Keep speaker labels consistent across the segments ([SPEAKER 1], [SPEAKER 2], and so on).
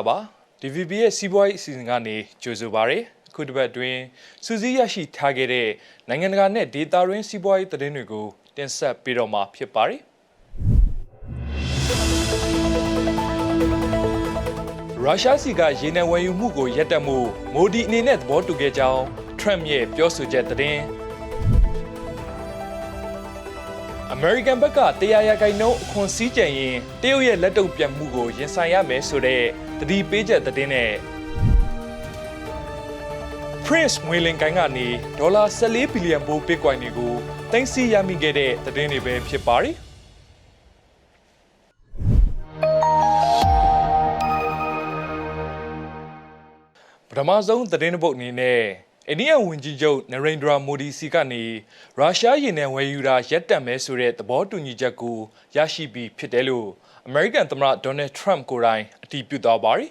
[SPEAKER 1] ္ဂလာပါ DVB ရဲ့စီးပွားရေးအစီအစဉ်ကနေကြိုဆိုပါရစေအခုတစ်ပတ်အတွင်းစူးစီးရရှိထားခဲ့တဲ့နိုင်ငံတကာနဲ့ဒေတာရင်းစီးပွားရေးသတင်းတွေကိုတင်ဆက်ပေးတော့မှာဖြစ်ပါတယ်ရုရှားစီကရေနံဝယ်ယူမှုကိုရပ်တန့်မှုမိုဒီအနေနဲ့သဘောတူခဲ့ကြောင်းထရမ့်ရဲ့ပြောဆိုချက်သတင်းအမေရိကန်ဘက်ကတရားရဂိုင်နှုန်းအခွန်စည်းကြံရင်တရုတ်ရဲ့လက်တုပ်ပြန်မှုကိုရင်ဆိုင်ရမယ်ဆိုတဲ့ တတိပေးချက်သတင်းနဲ့ Prince ငွေလင်ကိုင်းကနေဒေါ်လာ14ဘီလီယံဘိုး Bitcoin တွေကိုတင်စီရမိခဲ့တဲ့သတင်းတွေပဲဖြစ်ပါတယ်ပထမဆုံးသတင်းတစ်ပုဒ်အနေနဲ့အိန္ဒိယဝန်ကြီးချုပ်နရိန္ဒရာမိုဒီစီကနေရုရှားရေနံဝယ်ယူတာရပ်တန့်မယ်ဆိုတဲ့သဘောတူညီချက်ကိုရရှိပြီးဖြစ်တယ်လို့ အမေရိကန်သမ္မတဒေါ်နယ်ထရမ့်ကိုယ်တိုင်အတည်ပြုသွားပါတယ်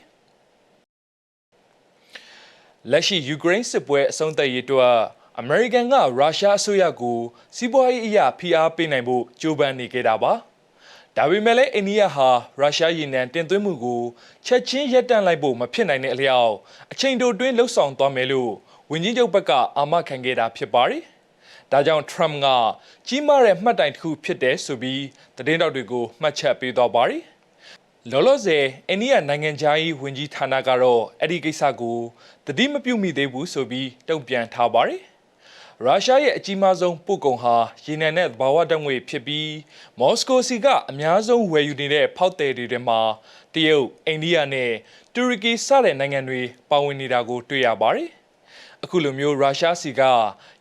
[SPEAKER 1] လက်ရှိယူကရိန်းစစ်ပွဲအဆုံးသတ်ရေးအတွက်အမေရိကန်ကရုရှားအစိုးရကိုစီးပွားရေးအရာဖိအားပေးနိုင်ဖို့ကြိုးပမ်းနေကြတာပါဒါပေမဲ့လည်းအိန္ဒိယဟာရုရှားရေနံတင်သွင်းမှုကိုချက်ချင်းရပ်တန့်လိုက်ဖို့မဖြစ်နိုင်တဲ့အလျောက်အချိန်တိုတွင်းလှုပ်ဆောင်သွားမယ်လို့ဝန်ကြီးချုပ်ဘက်ကအာမခံခဲ့တာဖြစ်ပါတယ်။ ဒါကြောင့် Trump ကကြီးမားတဲ့မှတ်တိုင်တစ်ခုဖြစ်တယ်ဆိုပြီးသတင်းတောက်တွေကိုမှတ်ချက်ပေးသွားပါတယ်။လောလောဆယ်အိန္ဒိယနိုင်ငံခြားရေးဝန်ကြီးဌာနကတော့အဲ့ဒီကိစ္စကိုတတိမပြုမိသေးဘူးဆိုပြီးတုံ့ပြန်ထားပါတယ်။ရုရှားရဲ့အကြီးမားဆုံးပို့ကုန်ဟာရေနံနဲ့သဘာဝဓာတ်ငွေဖြစ်ပြီးမော်စကိုစီကအများဆုံးဝယ်ယူနေတဲ့ဖောက်သည်တွေထဲမှာတရုတ်အိန္ဒိယနဲ့တူရကီစတဲ့နိုင်ငံတွေပါဝင်နေတာကိုတွေ့ရပါတယ်။ အခုလိုမျိုးရုရှားစီက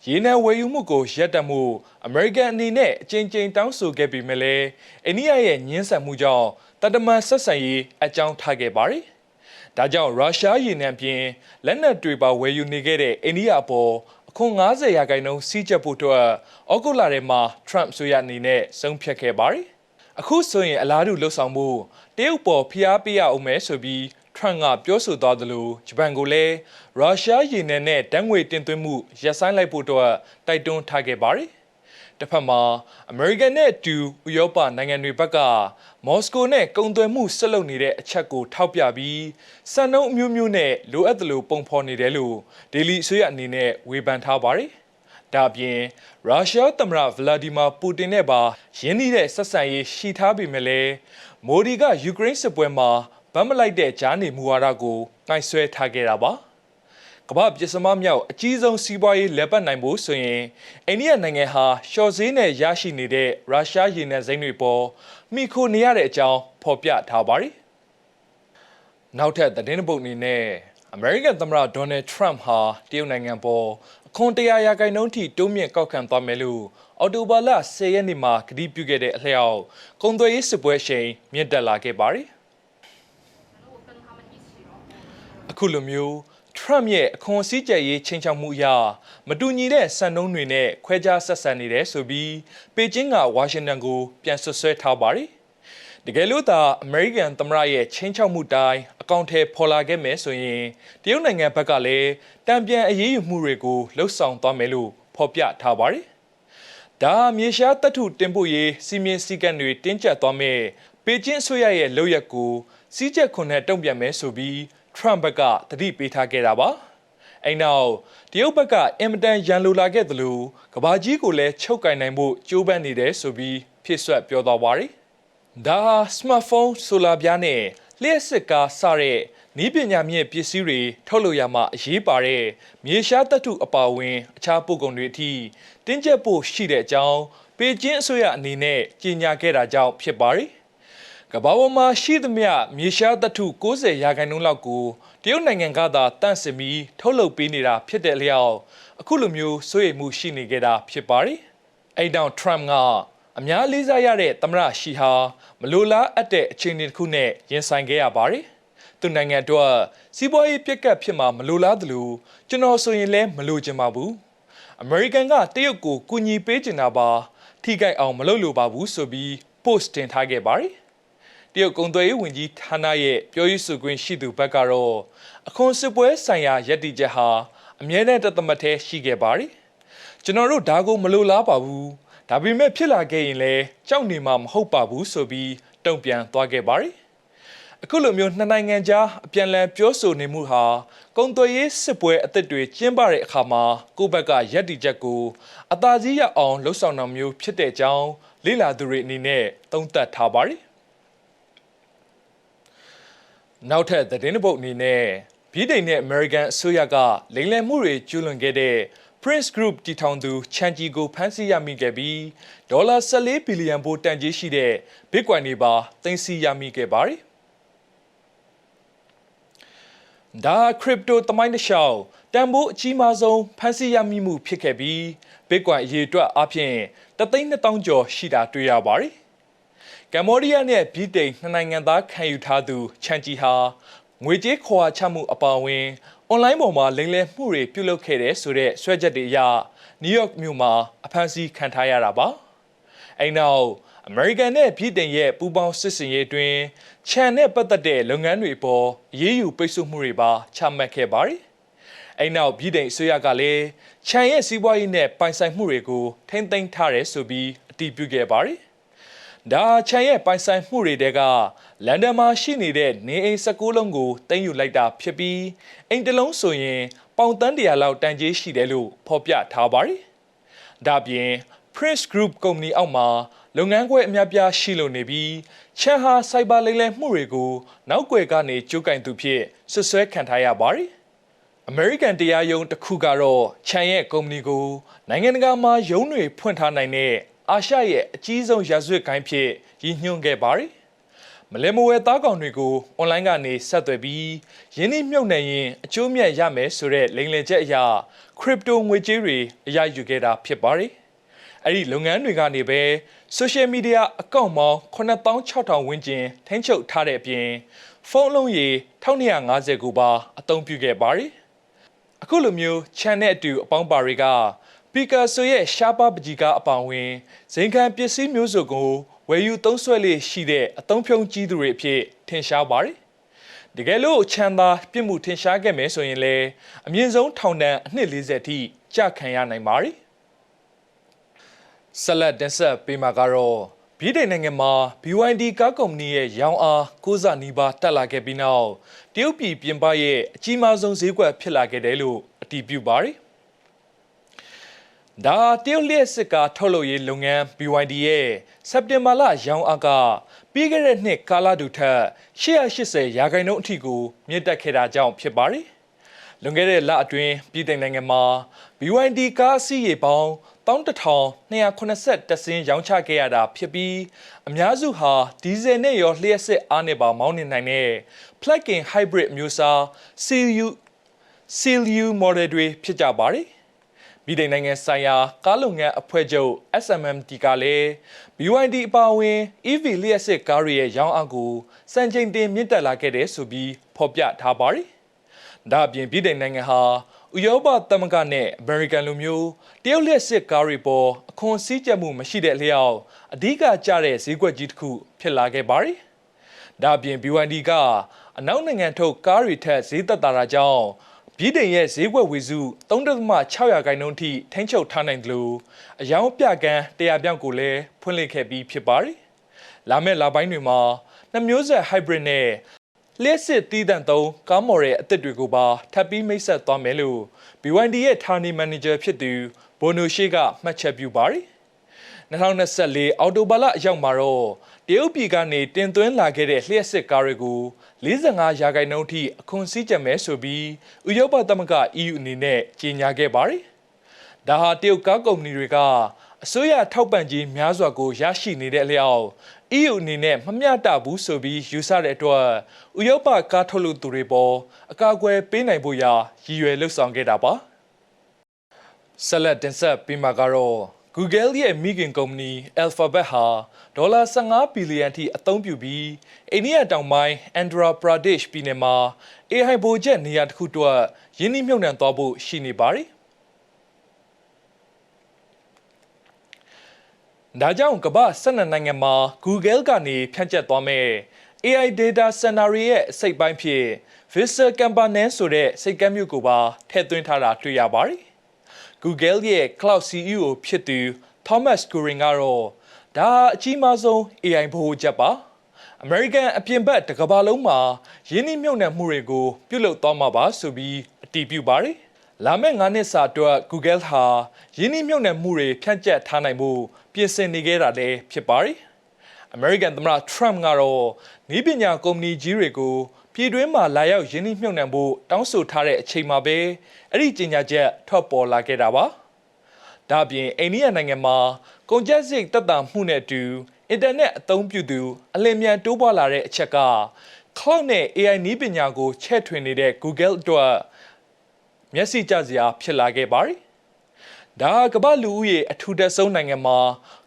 [SPEAKER 1] ရေနံဝယ်ယူမှုကိုရပ်တန့်မှုအမေရိကန်အနေနဲ့အကြိမ်ကြိမ်တောင်းဆိုခဲ့ပေမဲ့လည်းအိန္ဒိယရဲ့ညှင်းဆန်မှုကြောင့်တတမန်ဆက်ဆံရေးအကြောင်းထားခဲ့ပါတယ်။ဒါကြောင့်ရုရှားရေနံပြင်လက်နက်တွေပါဝယ်ယူနေခဲ့တဲ့အိန္ဒိယအပေါ်အခွန်90ရာခိုင်နှုန်းစီးကျက်ဖို့အတွက်ဩဂုတ်လထဲမှာ Trump ဆိုရအနေနဲ့ဆုံးဖြတ်ခဲ့ပါတယ်။အခုဆိုရင်အလားတူလှုပ်ဆောင်မှုတရုတ်ပေါ်ဖိအားပေးရအောင်မယ်ဆိုပြီး Trump ကပြောဆိုသွားသလိုဂျပန်ကိုလည်းရုရှားရေနံနဲ့တန်းငွေတင်သွင်းမှုရပ်ဆိုင်းလိုက်ဖို့အတွက်တိုက်တွန်းထားခဲ့ပါတယ်။တစ်ဖက်မှာအမေရိကန်နဲ့အတူဥရောပနိုင်ငံတွေဘက်ကမော်စကိုနဲ့ကုန်သွယ်မှုဆက်လုပ်နေတဲ့အချက်ကိုထောက်ပြပြီးစံနှုန်းအမျိုးမျိုးနဲ့လိုအပ်သလိုပုံဖော်နေတယ်လို့ဒေလီအစိုးရအနေနဲ့ဝေဖန်ထားပါတယ်။ဒါ့အပြင်ရုရှားသမ္မတဗလာဒီမာပူတင်နဲ့ပါရင်းနှီးတဲ့ဆက်ဆံရေးရှိထားပေမဲ့လည်းမိုဒီကယူကရိန်းစစ်ပွဲမှာ ဗတ်မလိုက်တဲ့ဂျားနေမူဝါဒကိုနှိုက်ဆွဲထားခဲ့တာပါ။ကမ္ဘာပြည်စမမြောက်အကြီးဆုံးစီးပွားရေးလက်ပတ်နိုင်ဖို့ဆိုရင်အိန္ဒိယနိုင်ငံဟာရှော့ဈေးနဲ့ရရှိနေတဲ့ရုရှားရေနံစိမ်းတွေပေါ်မိခိုနေရတဲ့အကြောင်းဖော်ပြထားပါတယ်။နောက်ထပ်သတင်းပုတ်အနေနဲ့အမေရိကန်သမ္မတဒေါ်နယ်ထရမ့်ဟာတရုတ်နိုင်ငံပေါ်အခွန်တရာရာခိုင်နှုန်းထိတိုးမြင့်ကောက်ခံသွားမယ်လို့အော်တိုဘာလ10ရက်နေ့မှာကတိပြုခဲ့တဲ့အလျောက်ကုန်သွယ်ရေးစစ်ပွဲအရှိန်မြင့်တက်လာခဲ့ပါတယ်။ အခုလိုမျိုးထရမ့်ရဲ့အခွန်စည်းကြပ်ရေးချိန်ချောက်မှုအရမတူညီတဲ့စံနှုန်းတွေနဲ့ခွဲခြားဆက်ဆံနေတယ်ဆိုပြီးပေကျင်းကဝါရှင်တန်ကိုပြန်ဆွဆွဲထားပါတယ်။တကယ်လို့သာအမေရိကန်သမ္မတရဲ့ချိန်ချောက်မှုတိုင်းအကောင့်ထဲပေါ်လာခဲ့မယ်ဆိုရင်တရုတ်နိုင်ငံဘက်ကလည်းတံပြန်အရေးယူမှုတွေကိုလှုပ်ဆောင်သွားမယ်လို့ဖော်ပြထားပါတယ်။ဒါမြေရှားတပ်ထုတင်ပို့ရေးစီမင်းစည်းကမ်းတွေတင်းကျပ်သွားမဲ့ပေကျင်းဆွေရရဲ့လုပ်ရက်ကိုစီးချက်ခွန်နဲ့တုံ့ပြန်မယ်ဆိုပြီး ထရမ့်ဘက်ကတတိပေးထားခဲ့တာပါ။အဲ့နောက်တရုတ်ဘက်ကအင်မတန်ရန်လိုလာခဲ့သလိုကဘာကြီးကိုလည်းချုပ်ကင်နိုင်ဖို့ကြိုးပမ်းနေတယ်ဆိုပြီးဖြစ်ဆွက်ပြောသွားပါတယ်။ဒါဟာစမတ်ဖုန်းဆိုလာပြားနဲ့လျှက်စစ်ကားစတဲ့နီးပညာမြင့်ပစ္စည်းတွေထုတ်လုပ်ရမှာအရေးပါတဲ့မြေရှားတပ်ထုအပါအဝင် အခြားပုဂ္ဂိုလ်တွေအထိတင်းကျပ်ဖို့ရှိတဲ့အကြောင်းပေကျင်းအစိုးရအနေနဲ့ကြေညာခဲ့တာကြောင့်ဖြစ်ပါတယ် ကမ္ဘာပေါ်မှာရှိသမျှမြေရှားသတ္ထု60ရာခိုင်နှုန်းလောက်ကိုတရုတ်နိုင်ငံကသာတန့်စင်ပြီးထုတ်လုပ်ပေးနေတာဖြစ်တဲ့အလျောက်အခုလိုမျိုးစိုးရိမ်မှုရှိနေကြတာဖြစ်ပါတယ်။အဲ့တောင် Trump ကအများလေးစားရတဲ့သမ္မတရှီဟာမလိုလားအပ်တဲ့အခြေအနေတစ်ခုနဲ့ရင်ဆိုင်ခဲ့ရပါတယ်။သူနိုင်ငံအတွက်စီးပွားရေးပြက်ကတ်ဖြစ်မှာမလိုလားသလိုကျွန်တော်ဆိုရင်လည်းမလိုချင်ပါဘူး။ American ကတရုတ်ကိုကူညီပေးချင်တာပါထိခိုက်အောင်မလုပ်လိုပါဘူးဆိုပြီး post တင်ထားခဲ့ပါတယ်။ တရုတ်ကုန်သွယ်ရေးဝန်ကြီးဌာနရဲ့ပြောရေးဆိုခွင့်ရှိသူဘက်ကတော့အခွန်စစ်ပွဲဆိုင်ရာရည်တည်ချက်ဟာအမြဲတမ်းတသမတ်သေးရှိခဲ့ပါတယ်။ကျွန်တော်တို့ဒါကိုမလိုလားပါဘူး။ဒါပေမဲ့ဖြစ်လာခဲ့ရင်လည်းကြောက်နေမှာမဟုတ်ပါဘူးဆိုပြီးတုံ့ပြန်သွားခဲ့ပါတယ်။အခုလိုမျိုးနှစ်နိုင်ငံကြားအပြန်အလှန်ပြောဆိုနေမှုဟာကုံသွေးရေးစစ်ပွဲအသစ်တွေကျင်းပတဲ့အခါမှာကိုယ့်ဘက်ကရက်တီချက်ကိုအသာကြီးရအောင်လှုပ်ဆောင်တာမျိုးဖြစ်တဲ့အကြောင်းလေ့လာသူတွေအနေနဲ့သုံးသပ်ထားပါတယ် နောက်ထပ်သတင်းတစ်ပုဒ်အနေနဲ့ဗြိတိန်နဲ့ American အစိုးရကလိမ်လည်မှုတွေကျူးလွန်ခဲ့တဲ့ Prince Group တည်ထောင်သူချန်ဂျီကိုဖမ်းဆီးရမိခဲ့ပြီးဒေါ်လာ14ဘီလီယံဘိုးတန်ကြေးရှိတဲ့ Bitcoin တွေပါသိမ်းဆည်းရမိခဲ့ပါတယ်။ဒါခရစ်ပတိုသမိုင်းတစ်လျှောက်တန်ဖိုးအကြီးမားဆုံးဖမ်းဆီးရမိမှုဖြစ်ခဲ့ပြီး Bitcoin အရေအတွက်အပြင်တသိန်း2000ကျော်ရှိတာတွေ့ရပါတယ်။ ကမ္ဘောဒီးယားနဲ့ဗြိတိန်နှစ်နိုင်ငံသားခံယူထားသူချန်ဂျီဟာငွေကြေးခွာချမှုအပါအဝင်အွန်လိုင်းပေါ်မှာလိမ်လည်မှုတွေပြုလုပ်ခဲ့တဲ့ဆိုတဲ့ဆွဲချက်တွေအရနယူးယောက်မြို့မှာအဖမ်းဆီးခံထားရတာပါ။အဲ့နောက်အမေရိကန်နဲ့ဗြိတိန်ရဲ့ပူးပေါင်းစစ်စင်ရေးအတွင်းခြံနဲ့ပတ်သက်တဲ့လုပ်ငန်းတွေပေါ်အရေးယူပိတ်ဆို့မှုတွေပါချမှတ်ခဲ့ပါတယ်။အဲ့နောက်ဗြိတိန်အစိုးရကလည်းခြံရဲ့စီးပွားရေးနဲ့ပိုင်ဆိုင်မှုတွေကိုထိမ့်သိမ်းထားတယ်ဆိုပြီးအတည်ပြုခဲ့ပါတယ်။ ဒါချန်ရဲ့ပိုင်ဆိုင်မှုတွေတဲကလန်ဒန်မှာရှိနေတဲ့နေအိမ်16လုံးကိုတင်ယူလိုက်တာဖြစ်ပြီးအိမ်တစ်လုံးဆိုရင်ပေါင်တန်းတရာလောက်တန်ကြေးရှိတယ်လို့ဖော်ပြထားပါတယ်။ဒါပြင် Prince Group ကုမ္ပဏီအောက်မှာလုပ်ငန်းခွဲအများပြားရှိလို့နေပြီးချန်ဟာစိုက်ဘာလိမ်လည်မှုတွေကိုနောက်ွယ်ကနေကြိုးကင်သူဖြစ်ဆွဆွဲခံထားရပါတယ်။ American တရားရုံးတစ်ခုကတော့ချန်ရဲ့ကုမ္ပဏီကိုနိုင်ငံတကာမှာရုံးတွေဖွင့်ထားနိုင်တဲ့ အာရှရဲ့အကြီးဆုံးရာဇဝတ်ဂိုင်းဖြစ်ရည်ညွှန်းခဲ့ပါတယ်။မလဲမဝဲသားကောင်တွေကိုအွန်လိုင်းကနေဆက်သွယ်ပြီးရင်းနှီးမြှုပ်နှံရင်အကျိုးမြတ်ရမယ်ဆိုတဲ့လိမ်လည်ချက်အရာခရစ်ပတိုငွေကြေးတွေအရယူခဲ့တာဖြစ်ပါတယ်။အဲ့ဒီလုပ်ငန်းတွေကနေပဲ social media အကောင့်ပေါင်း9600ဝန်းကျင်ထိန်းချုပ်ထားတဲ့အပြင်ဖုန်းလုံးရေ1250ကိုပါအသုံးပြုခဲ့ပါတယ်။အခုလိုမျိုး channel အတူအပေါင်းပါတွေကပီ ကာဆိုရဲ့ရှားပါပကြီးကအပောင်ဝင်ဇင်ခံပစ္စည်းမျိုးစုံကိုဝယ်ယူသုံးဆွဲလေးရှိတဲ့အသုံးဖြုံကြီးသူတွေအဖြစ်ထင်ရှားပါတယ်။တကယ်လို့ချမ်းသာပြစ်မှုထင်ရှားခဲ့မယ်ဆိုရင်လည်းအမြင့်ဆုံးထောင်ဒဏ်အနှစ်40အထိကြခံရနိုင်ပါတယ်။ဆက်လက်တင်ဆက်ပေးမှာကတော့ဗြိတိန်နိုင်ငံမှာ BYD ကားကုမ္ပဏီရဲ့ရောင်းအား6ဆနီးပါးတက်လာခဲ့ပြီးနောက်တရုတ်ပြည်ပြင်ပရဲ့အကြီးမားဆုံးဈေးကွက်ဖြစ်လာခဲ့တယ်လို့အတည်ပြုပါတယ်။ ဒါတရုတ်လျက်စစ်ကားထုတ်လုပ်ရေးလုပ်ငန်း BYD ရဲ့စက်တင်ဘာလရောင်းအားကပြီးခဲ့တဲ့နှစ်ကာလတူထက်880ရာခိုင်နှုန်းအထိကိုမြင့်တက်ခဲ့တာကြောင့်ဖြစ်ပါတယ်။လွန်ခဲ့တဲ့လအတွင်းပြည်တိုင်နိုင်ငံမှာ BYD ကားအစီးရေပေါင်း11280စင်းရောင်းချခဲ့ရတာဖြစ်ပြီးအများစုဟာဒီဇယ်နဲ့ရောလျှက်စစ်အားနဲ့ပါမောင်းနေနိုင်တဲ့ plug-in hybrid မျိုးစား CLU CLU model တွေဖြစ်ကြပါတယ်။ ပြည်ထောင်နိုင်ငံဆိုင်ရာကားလုပ်ငန်းအဖွဲ့ချုပ် SMMT ကလည်း BYD အပါအဝင် EV လျှက်စစ်ကားတွေရဲ့ရောင်းအားကိုစံချိန်တင်မြင့်တက်လာခဲ့တယ်ဆိုပြီးဖော်ပြထားပါတယ်။ဒါအပြင်ပြည်ထောင်နိုင်ငံဟာဥရောပသမဂ္ဂနဲ့အမေရိကန်လိုမျိုးတရုတ်လျှက်စစ်ကားတွေပေါ်အခွန်စည်းကြပ်မှုမရှိတဲ့လျောက်အဓိကကျတဲ့ဈေးကွက်ကြီးတစ်ခုဖြစ်လာခဲ့ပါတယ်။ဒါအပြင် BYD ကအနောက်နိုင်ငံထုတ်ကားတွေထက်ဈေးသက်သာတာကြောင့် ပြည်တိုင်ရဲ့ဈေးကွက်ဝေစု3.6ရာခိုင်နှုန်းထိထိန်းချုပ်ထားနိုင်တယ်လို့အယောင်ပြကန်းတရားပြောင်းကိုလည်းဖွင့်လှစ်ခဲ့ပြီးဖြစ်ပါတယ်။လာမယ့်လပိုင်းတွေမှာနှမျိုးဆက် hybrid နဲ့လျှက်စစ်တီးတန့်သုံးကားမော်ရဲ့အသစ်တွေကိုပါထပ်ပြီးမိတ်ဆက်သွားမယ်လို့ BYD ရဲ့ Thani Manager ဖြစ်သူဘိုနိုရှိကမှတ်ချက်ပြုပါတယ်။2024အော်တိုဘာလအရောက်မှာတော့ တရုတ်ပြည်ကနေတင်သွင်းလာခဲ့တဲ့လျှက်စစ်ကားတွေကို45ရာခိုင်နှုန်းထိအခွန်စည်းကြပ်မယ်ဆိုပြီးဥရောပသမဂ္ဂ EU အနေနဲ့ကြေညာခဲ့ပါတယ်။ဒါဟာတရုတ်ကားကုမ္ပဏီတွေကအစိုးရထောက်ပံ့ကြေးများစွာကိုရရှိနေတဲ့အလျောက် EU အနေနဲ့မမျှတဘူးဆိုပြီးယူဆတဲ့အတွက်ဥရောပကားထုတ်လုပ်သူတွေပေါ်အကာအကွယ်ပေးနိုင်ဖို့ရာရည်ရွယ်လှုပ်ဆောင်ခဲ့တာပါ။ဆက်လက်တင်ဆက်ပြီးမှာကတော့ Google ရဲ့မိခင်ကုမ္ပဏီ Alphabet ဟာဒေါ်လာ15ဘီလီယံထိအသုံးပြုပြီးအိန္ဒိယတောင်ပိုင်း Andhra Pradesh ပြည်နယ်မှာ AI ဗိုလ်ချက်နေရာတစ်ခုတွက်ရင်းနှီးမြှုပ်နှံသွားဖို့ရှိနေပါတယ်။ဒါကြောင့်ကမ္ဘာ12နိုင်ငံမှာ Google ကနေဖြန့်ကျက်သွားမဲ့ AI data center ရဲ့အစိတ်ပိုင်းဖြစ် Vista Campanen ဆိုတဲ့စိတ်ကမ်းမျိုးကိုပါထည့်သွင်းထားတာတွေ့ရပါတယ်။ Google ရဲ့ Cloud CEO ဖြစ်သူ Thomas Kurin ကတော့ဒါအကြီးမားဆုံး AI ဗဟိုချက်ပါအမေရိကန်အပြင်ဘက်တစ်ကမ္ဘာလုံးမှာယင်းနှိမ့်မြုပ်နှံမှုတွေကိုပြုလုပ်သွားမှာပါဆိုပြီးအတည်ပြုပါတယ်။လာမယ့်9နှစ်စာအတွက် Google ဟာယင်းနှိမ့်မြုပ်နှံမှုတွေဖြန့်ကျက်ထားနိုင်မှုပြင်ဆင်နေခဲ့တာလည်းဖြစ်ပါတယ်။ American သမ္မတ Trump ကတော့ဤပညာကုမ္ပဏီကြီးတွေကို ပြည်တွင်းမှာလာရောက်ယင်းနှိမ့်မြုပ်နှံဖို့တောင်းဆိုထားတဲ့အချိန်မှာပဲအဲ့ဒီကြေညာချက်ထွက်ပေါ်လာခဲ့တာပါ။ဒါ့အပြင်အိန္ဒိယနိုင်ငံမှာကုန်ကျစရိတ်တက်တာမှုနဲ့အတူအင်တာနက်အသုံးပြုသူအလင်းမြန်တိုးပွားလာတဲ့အချက်က Cloud နဲ့ AI နည်းပညာကိုချဲ့ထွင်နေတဲ့ Google အတွက်မျက်စိကျစရာဖြစ်လာခဲ့ပါတယ်။ဒါကမ္ဘာလူဦးရေအထူထပ်ဆုံးနိုင်ငံမှာ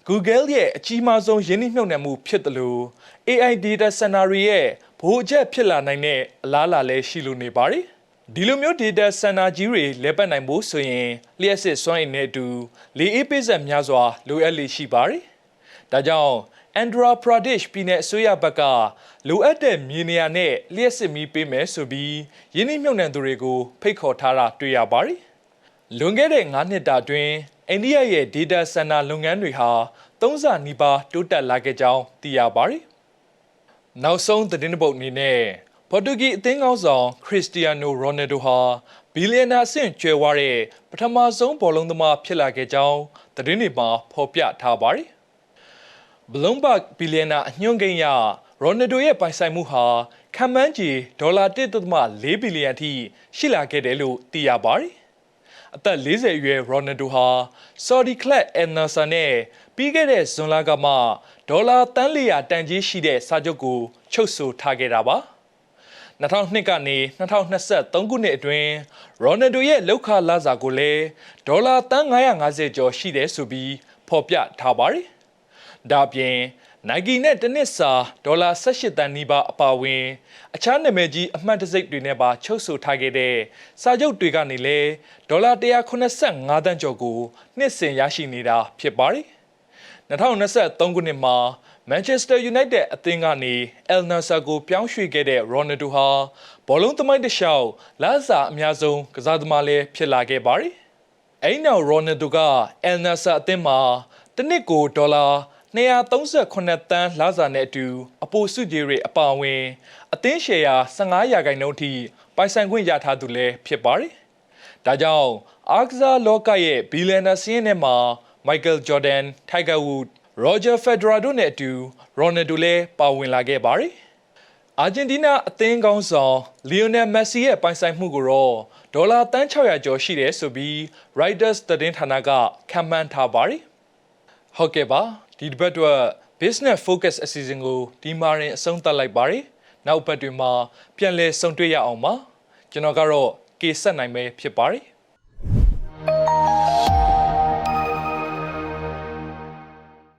[SPEAKER 1] Google ရဲ့အကြီးမားဆုံးယင်းနှိမ့်မြှုပ်နှံမှုဖြစ်တယ်လို့ AI data center တွေရဲ့ဘိုးအချက်ဖြစ်လာနိုင်တဲ့အလားအလာလည်းရှိလို့နေပါတယ်။ဒီလိုမျိုး data center ကြီးတွေလဲပတ်နိုင်ဖို့ဆိုရင်လျှက်စစ်စွမ်းအင်နဲ့အတူလေအေးပေးဆက်များစွာလိုအပ်လေရှိပါတယ်။ဒါကြောင့် Andhra Pradesh ပြည်နယ်အစိုးရဘက်ကလိုအပ်တဲ့မြေနေရာနဲ့လျှက်စစ်မီးပေးမယ်ဆိုပြီးယင်းနှိမ့်မြှုပ်နှံသူတွေကိုဖိတ်ခေါ်ထားတာတွေ့ရပါတယ်။လွန်ခဲ့တဲ့9နှစ်တာအတွင်း အိန္ဒိယရဲ့ data center လုပ်ငန်းတွေဟာသုံးဆနီးပါးတိုးတက်လာခဲ့ကြောင်းသိရပါတယ်။နောက်ဆုံးသတင်းတစ်ပုဒ်အနေနဲ့ပေါ်တူဂီအသင်းကောင်းဆောင်ခရစ္စတီယာနိုရိုနယ်ဒိုဟာဘီလီယံနာအဆင့်ကျွဲဝတဲ့ပထမဆုံးဘောလုံးသမားဖြစ်လာခဲ့ကြောင်းသတင်းတွေမှာဖော်ပြထားပါတယ်။ Bloomberg ဘီလီယံနာအညွှန်းကိန်းရရိုနယ်ဒိုရဲ့ပိုင်ဆိုင်မှုဟာခံမှန်းချေဒေါ်လာ1.4ဘီလီယံအထိရှိလာခဲ့တယ်လို့သိရပါတယ်။ အသက်40အရွယ်ရိုနယ်ဒိုဟာ Saudi Club Al Nassr နဲ့ပြီးခဲ့တဲ့ဇွန်လကမှဒေါ်လာတန်း400တန်ကြီးရှိတဲ့စာချုပ်ကိုချုပ်ဆိုထားခဲ့တာပါ2002ကနေ2023ခုနှစ်အတွင်းရိုနယ်ဒိုရဲ့လောက်ခလာစာကိုလည်းဒေါ်လာတန်း950ကျော်ရှိတယ်ဆိုပြီးဖော်ပြထားပါတယ်ဒါ့အပြင် Nike နဲ့တစ်နှစ်စာဒေါ်လာ18တန်နီးပါးအပါအဝင် အခြားနာမည်ကြီးအမှတ်တံဆိပ်တွေနဲ့ပါချုပ်ဆိုထားခဲ့တဲ့စာချုပ်တွေကနေလည်းဒေါ်လာ185တန်ကျော်ကိုနှစ်စဉ်ရရှိနေတာဖြစ်ပါတယ်။2023ခုနှစ်မှာ Manchester United အသင်းကနေ El Nassr ကိုပြောင်းရွှေ့ခဲ့တဲ့ Ronaldo ဟာဘောလုံးသမိုင်းတစ်လျှောက်လာစာအများဆုံးကစားသမားလည်းဖြစ်လာခဲ့ပါတယ်။အဲ့နောက် Ronaldo က El Nassr အသင်းမှာတစ်နှစ်ကိုဒေါ်လာ 238တန်းလာစာနဲ့အတူအပိုစုကြီးတွေအပါအဝင် အသင်းရှယ်ယာ15ရာခိုင်နှုန်းအထိပိုင်ဆိုင်ခွင့်ရထားသူလည်းဖြစ်ပါတယ်။ဒါကြောင့်အာကစားလောကရဲ့ဘီလီယံနာစင်းထဲမှာ Michael Jordan, Tiger Woods, Roger Federer တို့နဲ့အတူ Ronaldo လည်းပါဝင်လာခဲ့ပါတယ်။အာဂျင်တီးနားအသင်းကောင်းဆောင်လီယိုနယ်မက်ဆီရဲ့ပိုင်ဆိုင်မှုကိုတော့ဒေါ်လာတန်း600ကျော်ရှိတယ်ဆိုပြီး Reuters သတင်းဌာနကခန့်မှန်းထားပါတယ်။ဟုတ်ကဲ့ပါ ဒီတစ်ပတ်အတွက် business focus အစီအစဉ်ကိုဒီမှာရင်အဆုံးသတ်လိုက်ပါရယ်နောက်ပတ်တွေမှာပြန်လည်ဆုံတွေ့ရအောင်ပါကျွန်တော်ကတော့ K ဆက်နိုင်ပဲဖြစ်ပါရယ်